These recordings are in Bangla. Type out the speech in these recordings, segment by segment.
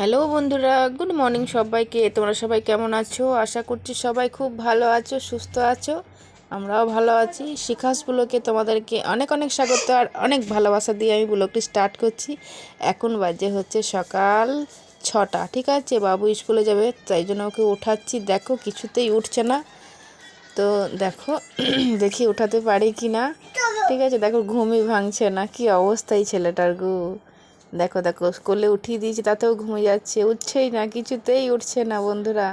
হ্যালো বন্ধুরা, গুড মর্নিং সবাইকে। তোমরা সবাই কেমন আছো? আশা করছি সবাই খুব ভালো আছো, সুস্থ আছো। আমরাও ভালো আছি। শিখাস ব্লকে তোমাদেরকে অনেক অনেক স্বাগত আর অনেক ভালোবাসা দিয়ে আমি ব্লগটি স্টার্ট করছি। এখন বাজে হচ্ছে সকাল ছটা, ঠিক আছে? বাবু স্কুলে যাবে, তাই জন্য ওকে উঠাচ্ছি। দেখো, কিছুতেই উঠছে না। তো দেখো, দেখি উঠাতে পারি কি না ঠিক আছে? দেখো, ঘুমই ভাঙছে না। কি অবস্থাই ছেলেটার গু? দেখো দেখো স্কুলে উঠিয়ে দিয়েছি, তাতেও ঘুমিয়ে যাচ্ছে। উঠছেই না, কিছুতেই উঠছে না বন্ধুরা।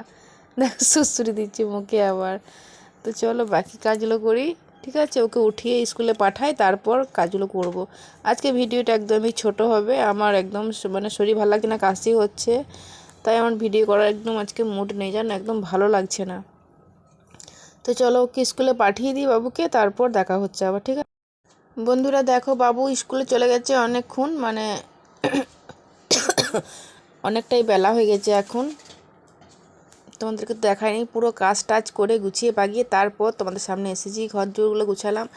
দেখো সুসুরি দিচ্ছে মুখে আবার। তো চলো, বাকি কাজগুলো করি, ঠিক আছে? ওকে উঠিয়ে স্কুলে পাঠাই, তারপর কাজগুলো করব। আজকে ভিডিওটা একদমই ছোট হবে, আমার একদম মানে শরীর ভালো লাগছে না, কাশি হচ্ছে। তাই আমার ভিডিও করার একদম আজকে মুড নেই, জানো? একদম ভালো লাগছে না। তো চলো, ওকে স্কুলে পাঠিয়ে দিই বাবুকে, তারপর দেখা হচ্ছে আবার, ঠিক আছে? বন্ধুরা, দেখো, বাবু স্কুলে চলে গেছে অনেকক্ষণ মানে অনেকটাই বেলা হয়ে গেছে এখন। তোমাদেরকে দেখায়নি পুরো কাজ টাজ করে গুছিয়ে পাগিয়ে তারপর তোমাদের সামনে এসেছি। ঘর জোরগুলো গুছালাম।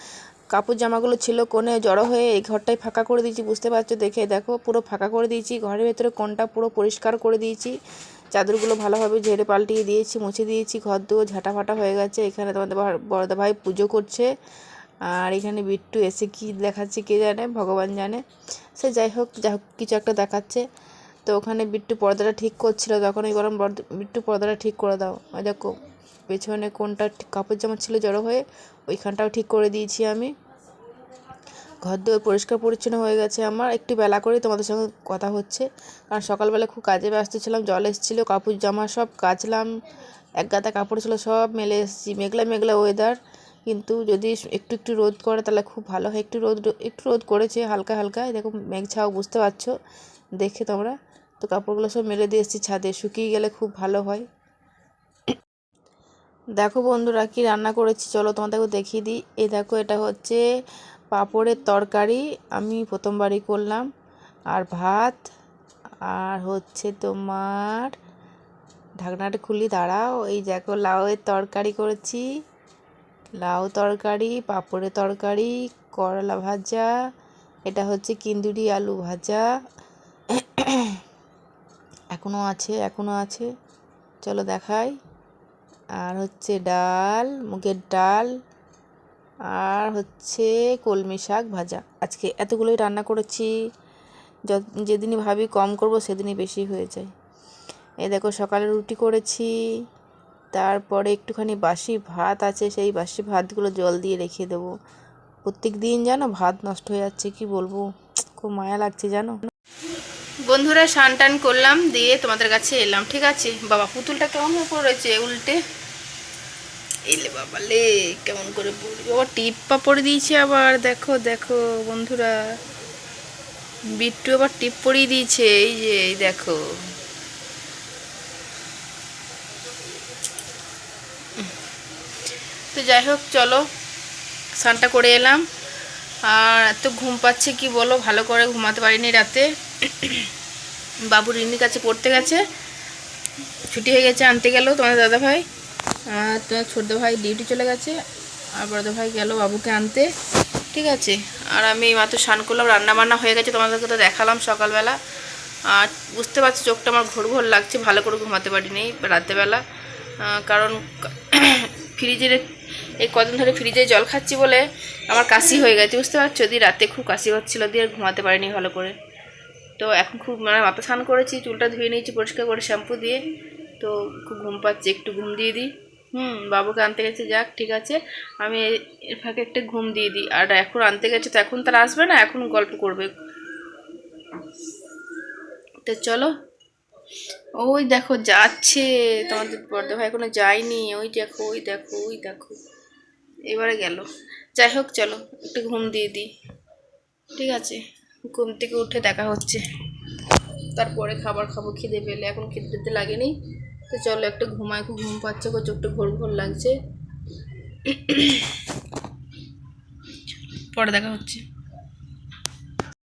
কাপড় জামাগুলো ছিল কোণে জড়ো হয়ে এই ঘরটাই ফাঁকা করে দিয়েছি, বুঝতে পারছ? দেখে দেখো, পুরো ফাঁকা করে দিয়েছি। ঘরের ভেতরে কোনটা পুরো পরিষ্কার করে দিয়েছি। চাদরগুলো ভালোভাবে ঝেড়ে পাল্টিয়ে দিয়েছি, মুছে দিয়েছি। ঘর দুয়ো ঝাঁটা ফাটা হয়ে গেছে। এখানে তোমাদের বড়দা ভাই পুজো করছে। আর এখানে বিট্টু এসে কি দেখাচ্ছে কে জানে, ভগবান জানে। সে যাই হোক যা হোক, কিছু একটা দেখাচ্ছে। তো ওখানে বিট্টু পর্দাটা ঠিক করছিল তখন ওই গরম বিট্টু পর্দাটা ঠিক করে দাও। ওই দেখো, পেছনে কোনটা কাপড় জামা ছিল জড়ো হয়ে, ওইখানটাও ঠিক করে দিয়েছি আমি। ঘর দুয়ার পরিষ্কার পরিচ্ছন্ন হয়ে গেছে আমার। একটু বেলা করে তোমাদের সঙ্গে কথা হচ্ছে। কারণ সকালবেলা খুব কাজে ব্যস্ত ছিলাম, জল এসেছিল, কাপড় জামা সব কাচলাম, এক গাদা কাপড় ছিল, সব মেলে এসেছি। মেঘলা মেঘলা ওয়েদার কিন্তু যদি একটু একটু রোদ করে তাহলে খুব ভালো হয়। একটু রোদ একটু রোদ করেছে হালকা হালকা। দেখো মেঘ ছাও বুঝতে পারছ? দেখে তোমরা। তো কাপড়গুলো সব মেলে দিয়ে এসেছি ছাদে। শুকিয়ে গেলে খুব ভালো হয়। দেখো বন্ধুরা কি রান্না করেছি। চলো তোমাদেরকে দেখিয়ে দিই। এই দেখো এটা হচ্ছে পাঁপড়ের তরকারি। আমি প্রথমবারই করলাম। আর ভাত। আর হচ্ছে তোমার ঢাকনাটা খুলি, দাঁড়াও। এই দেখো লাউয়ের তরকারি করেছি। লাউ তরকারি, পাঁপড়ের তরকারি, করলা ভাজা, এটা হচ্ছে কিন্দুরি আলু ভাজা। এখনও আছে এখনও আছে। চলো দেখাই। আর হচ্ছে ডাল, মুগের ডাল, আর হচ্ছে কলমি শাক ভাজা। আজকে এতগুলোই রান্না করেছি। যত- যেদিনই ভাবি কম করব, সেদিনই বেশি হয়ে যায়। এ দেখো সকালে রুটি করেছি। তারপরে একটুখানি বাসি ভাত আছে, সেই বাসি ভাতগুলো জল দিয়ে রেখে দেবো। প্রত্যেক দিন জানো ভাত নষ্ট হয়ে যাচ্ছে, কি বলব? খুব মায়া লাগছে জানো? বন্ধুরা, স্নান টান করলাম, দিয়ে তোমাদের কাছে এলাম, ঠিক আছে? বাবা, পুতুলটা কেমন পড়েছে উল্টে? এলে বাবা লে, কেমন করে পড়বে বাবা টিপ্পা পরে দিয়েছে আবার, দেখো দেখো বন্ধুরা। বিট্টু আবার টিপ পরিয়ে দিয়েছে, এই যে, এই দেখো। তো যাই হোক, চলো, স্নানটা করে এলাম। আর এত ঘুম পাচ্ছে, কি বলো? ভালো করে ঘুমাতে পারিনি রাতে। বাবু রিনির কাছে পড়তে গেছে। ছুটি হয়ে গেছে, আনতে গেল তোমার দাদা ভাই আর তোমার ছোটো ভাই ডিউটি চলে গেছে। আর বড় ভাই গেল বাবুকে আনতে। ঠিক আছে? আর আমি মাত্র স্নান করলাম রান্না বান্না হয়ে গেছে, তোমাদেরকে তো দেখালাম সকালবেলা। আর বুঝতে পারছি, চোখটা আমার ঘোর ঘোর লাগছে, ভালো করে ঘুমাতে পারিনি রাতেবেলা। কারণ ফ্রিজের এই কদিন ধরে ফ্রিজে জল খাচ্ছি বলে আমার কাশি হয়ে গেছে, বুঝতে পারছ? দিয়ে রাতে খুব কাশি হচ্ছিল, দিয়ে আর ঘুমাতে পারিনি ভালো করে। তো এখন খুব মানে মাথা স্নান করেছি, চুলটা ধুয়ে নিয়েছি, পরিষ্কার করে শ্যাম্পু দিয়ে। তো খুব ঘুম পাচ্ছে, একটু ঘুম দিয়ে দিই। হুম, বাবুকে আনতে গেছে, যাক, ঠিক আছে। আমি এর ফাঁকে একটা ঘুম দিয়ে দিই। আর এখন আনতে গেছে, তো এখন তারা আসবে না, এখন গল্প করবে। তো চলো ওই দেখো, যাচ্ছে। তোমাদের বর্ধ ভাই এখনও যায়নি। ওই দেখো ওই দেখো ওই দেখো। এবারে গেল। যাই হোক, চলো, একটু ঘুম দিয়ে দিই। ঠিক আছে? ঘুম থেকে উঠে দেখা হচ্ছে। তারপরে খাবার খাব, খিদে পেলে। এখন খিদে লাগেনি। তো চলো, একটু ঘুমায় খুব ঘুম পাচ্ছে গো চোখটা ঘোর ঘোর লাগছে। পরে দেখা হচ্ছে।